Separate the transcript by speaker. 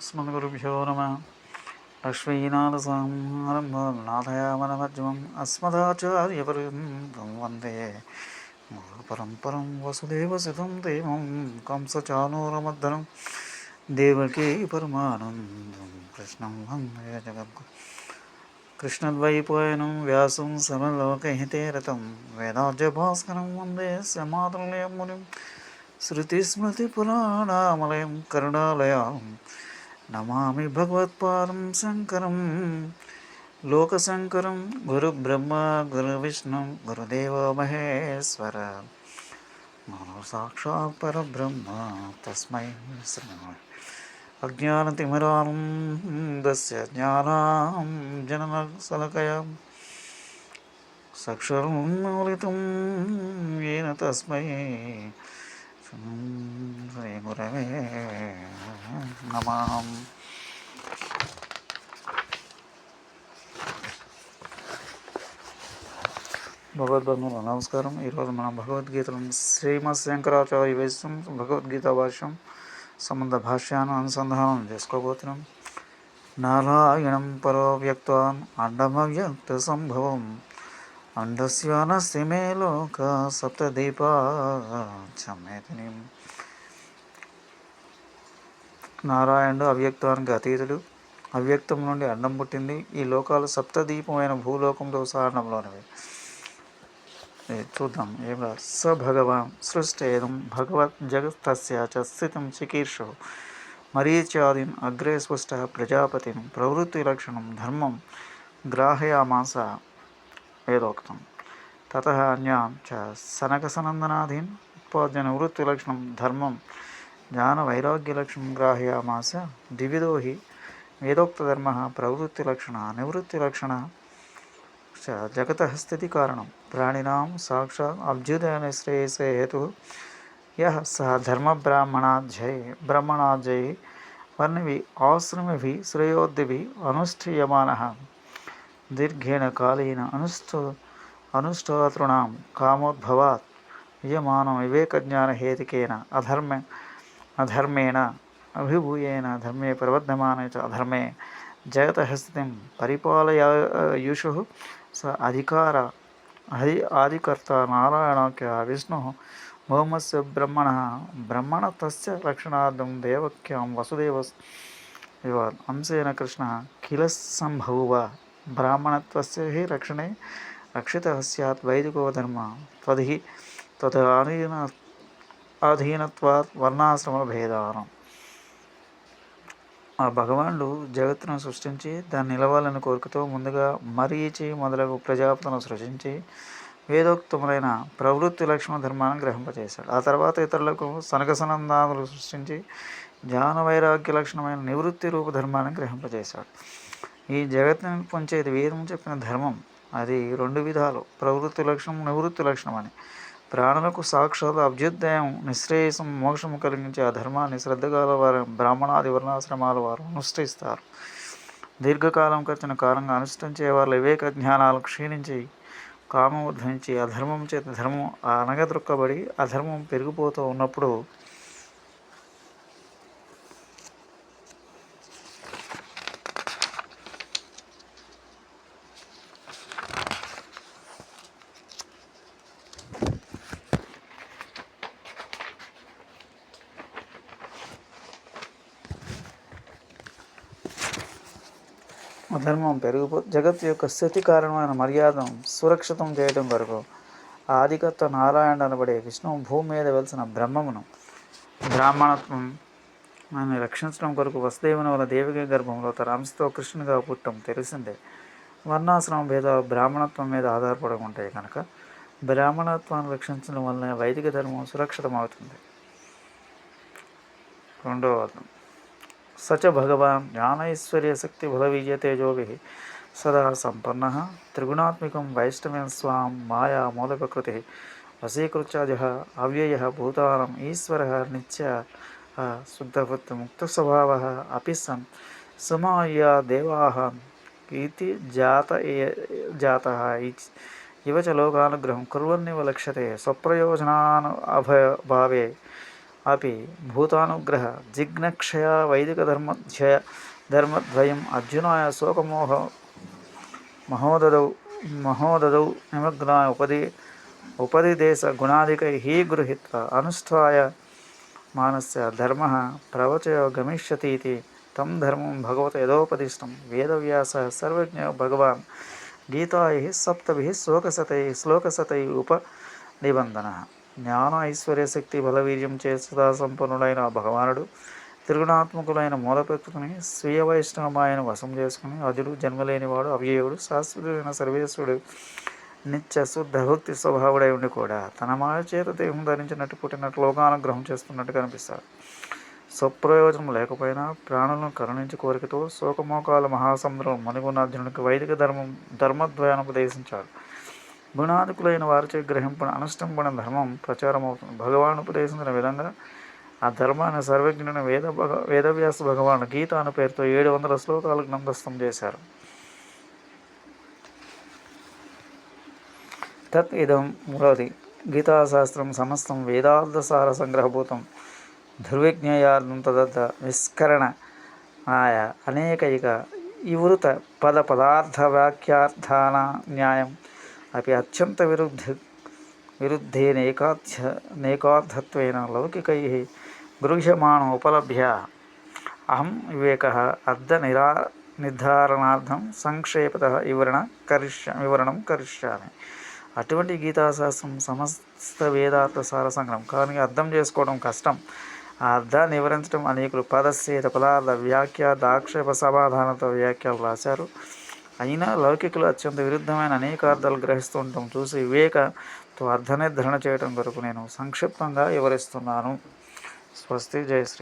Speaker 1: अस्मद्गुरुभ्यो नमः लक्ष्मीनाथसंहारं नाथयामनमज्मम् अस्मदाचार्यपर्यन्तं वन्दे गुरुपरम्परं वसुदेवसितं देवं कंसचानूरमर्दनं देवकी परमानन्दं कृष्णं वन्दे जगद्गुरु కృష్ణద్వైపాయనం వ్యాసం సమలోకహితే రథం వేదాజభాస్కరం వందే సమాతృలయం మునిం శృతిస్మృతిపురాణామలయం కరుణాలయం నమామి భగవత్పాదం శంకరం లోకశంకరం గురుబ్రహ్మ గురువిష్ణు గురుదేవ మహేశ్వర గురు సాక్షాత్ పరబ్రహ్మ తస్మై అజ్ఞానతిమిరానందస్య జ్ఞానాంజనసలకయా సక్షరం మూలితం ఏన తస్మై శ్రీగురవే నమ భగవద్బంధువులు నమస్కారం ఈరోజు మనం భగవద్గీతను శ్రీమద్ శంకరాచార్య వేసం భగవద్గీత భాష్యం సంబంధ భాష్యాన్ని అనుసంధానం చేసుకోబోతున్నాం నారాయణం పరో వ్యక్తం అండమవ్యక్త సంభవం అండస్యానస్తిమే లోక సప్తదీపా చమ్మేతిని నారాయణుడు అవ్యక్తానికి అతీతుడు అవ్యక్తం నుండి అండం పుట్టింది ఈ లోకాలు సప్తదీపమైన భూలోకంతో సారణంలోనివి చూద్దాం ఏం స భగవాన్ సృష్టేదం భగవత్ జగత్తస్య స్థితం చికీర్షు మరీచ్యాదిం అగ్రే స్పృష్ట ప్రజాపతిం ప్రవృత్తి లక్షణం ధర్మం గ్రాహయామాస వేదోక్తం తత అన్యాం చ సనకసనందనాదీన్ ఉత్పాద్యనివృత్తిలక్షణం ధర్మం జ్ఞానవైరాగ్యలక్షణం గ్రాహయామాస ద్వివిధో హి వేదోక్తర్మ ప్రవృత్తిలక్షణ నివృత్తిలక్షణ జగత స్థితి కారణం ప్రాణినాం సాక్షాత్ అభ్యుదయన శ్రేయసే హేతు యహ సహ ధర్మబ్రాహ్మణాధ్యై బ్రహ్మణాధ్యై వర్ణవి ఆశ్రమభి శ్రేయోద్యభి అనుష్ఠీయమాన दीर्घेण कालेन अनुष्ठ कामोद्भवात्म विवेक ज्ञान हेतु अधर्म अधर्मेण अभिभूयन धर्मे प्रवर्धम चर्मे जगत जगतः स्थितिं स अधिकार हरि आदिकर्ता नारायणाख्यः विष्णुः भौमस्य ब्रह्मणः ब्रह्मण रक्षणार्थं देवक्यां वसुदेव अंशेन कृष्ण किल संभव ब्राह्मणत्वस्य రక్షణే రక్షిత रक्षितः వైదికో ధర్మ धर्मः त्वदिः ఆధీన ఆధీనత్వా వర్ణాశ్రమ वर्णाश्रमभेदानं ఆ భగవానుడు జగత్తును సృష్టించి దాన్ని నిలవాలని కోరికతో ముందుగా మరీచి మొదలగు ప్రజాపతిని సృష్టించి వేదోక్తములైన ప్రవృత్తి లక్ష్మణ ధర్మాన్ని గ్రహింపజేశాడు ఆ తర్వాత ఇతరులకు సనకసనందాములు సృష్టించి జ్ఞాన వైరాగ్య లక్షణమైన నివృత్తి రూప ధర్మాన్ని గ్రహింపజేశాడు ఈ జగత్తుని పొంచేది వేదం చెప్పిన ధర్మం అది రెండు విధాలు ప్రవృత్తి లక్షణం నివృత్తి లక్షణం అని ప్రాణులకు సాక్షాత్ అభ్యుదయం నిశ్రేయసం మోక్షం కలిగించే ఆ ధర్మాన్ని శ్రద్ధగాల వారు బ్రాహ్మణాది వర్ణాశ్రమాల వారు అనుష్ఠిస్తారు దీర్ఘకాలం ఖర్చున కాలంగా అనుష్ఠించే వారు వివేక జ్ఞానాలు క్షీణించి కామం ఉద్ధరించి అధర్మం చేత ధర్మం అనగదొక్కబడి అధర్మం పెరిగిపోతూ ఉన్నప్పుడు ధర్మం పెరిగిపో జగత్ యొక్క స్థితి కారణమైన మర్యాదను సురక్షితం చేయడం కొరకు ఆదికత్వ నారాయణ అనబడే విష్ణువు భూమి మీద వెలిసిన బ్రహ్మమును బ్రాహ్మణత్వం ఆయన రక్షించడం కొరకు వసుదేవుని వల్ల దేవిక గర్భంలో తన అంశతో కృష్ణునిగా పుట్టడం తెలిసిందే వర్ణాశ్రమం భేద బ్రాహ్మణత్వం మీద ఆధారపడి ఉంటాయి కనుక బ్రాహ్మణత్వాన్ని రక్షించడం వల్ల వైదిక ధర్మం సురక్షితం అవుతుంది రెండవ అర్థం स च भगवान् ज्ञानैश्वर्यशक्ति बलवीजतेजोभिः सदा सम्पन्नः त्रिगुणात्मिकं वैष्णवेन स्वां मायामूलप्रकृतिः वशीकृत्याजः अव्यय भूतानम् ईश्वर नित्य स्वभाव अभी सन् सुमाया देवाः इति जात जाता युवच लोकानुग्रह लोकानुग्रहं कुर्वन्निव लक्ष्यते स्वप्रयोजनान् अपि भूतानुग्रह जिघ्नक्षया वैदिकधर्मक्षय धर्मद्वयम् अर्जुनाय शोकमोह महोददौ महोददौ निमग्नाय उपदे उपदिदेशगुणादिकैः गृहीत्वा अनुष्ठाय मानस्य धर्मः प्रवचयो गमिष्यतीति तं धर्मं भगवत यदोपदिष्टं वेदव्यासः सर्वज्ञो भगवान् गीतायैः सप्तभिः श्लोकशतैः श्लोकशतैः उपनिबन्धनः జ్ఞాన ఐశ్వర్య శక్తి బలవీర్యం చే సదా సంపన్నుడైన భగవానుడు త్రిగుణాత్మకులైన పెట్టుకుని స్వీయ వైష్ణవమాయన వశం చేసుకుని అదుడు జన్మలేనివాడు అవ్యయుడు శాశ్వతుడైన సర్వేశ్వరుడు నిత్య శుద్ధ భక్తి స్వభావుడై ఉండి కూడా తన మాయ చేత దేహం ధరించినట్టు పుట్టినట్టు లోకానుగ్రహం చేస్తున్నట్టు కనిపిస్తాడు స్వప్రయోజనం లేకపోయినా ప్రాణులను కరుణించి కోరికతో శోకమోకాల మహాసముద్రం మణిగుణార్జునుడికి వైదిక ధర్మం ధర్మద్వయాన్ని ఉపదేశించాడు గుణాధికులైన వారిచే గ్రహింపణ అనుష్ఠంపణ ధర్మం ప్రచారం అవుతుంది భగవాన్ ఉపదేశించిన విధంగా ఆ ధర్మాన్ని సర్వజ్ఞుని వేద భగ వేదవ్యాస భగవాను గీత అనే పేరుతో ఏడు వందల శ్లోకాలకు నందస్థం చేశారు తత్ ఇదం మూడవది గీతాశాస్త్రం సమస్తం వేదార్థసార సంగ్రహభూతం ధృవిజ్ఞయార్థం తదర్థ విస్కరణ ఆయ అనేక ఇక ఇవృత పద పదార్థ వాక్యార్థాన న్యాయం అవి అత్యంత విరుద్ధ విరుద్ధే నైకాధ్య నేకార్థత్వైన లౌకికై గృహ్యమాణ ఉపలభ్య అహం వివేక అర్ధ నిరా నిర్ధారణార్థం సంక్షేపత వివరణ కరిష్య వివరణం కరిష్యామి అటువంటి గీతాశాస్త్రం సమస్త వేదార్థ సార సంగ్రహం కానీ అర్థం చేసుకోవడం కష్టం ఆ అర్థాన్ని వివరించడం అనేకులు పదశ్చేత పదార్థ వ్యాఖ్య దాక్షేప సమాధానంతో వ్యాఖ్యలు రాశారు అయినా లౌకికులు అత్యంత విరుద్ధమైన అనేక అర్థాలు గ్రహిస్తుండటం చూసి వివేక అర్థ నిర్ధారణ చేయడం కొరకు నేను సంక్షిప్తంగా వివరిస్తున్నాను స్వస్తి జయశ్రీ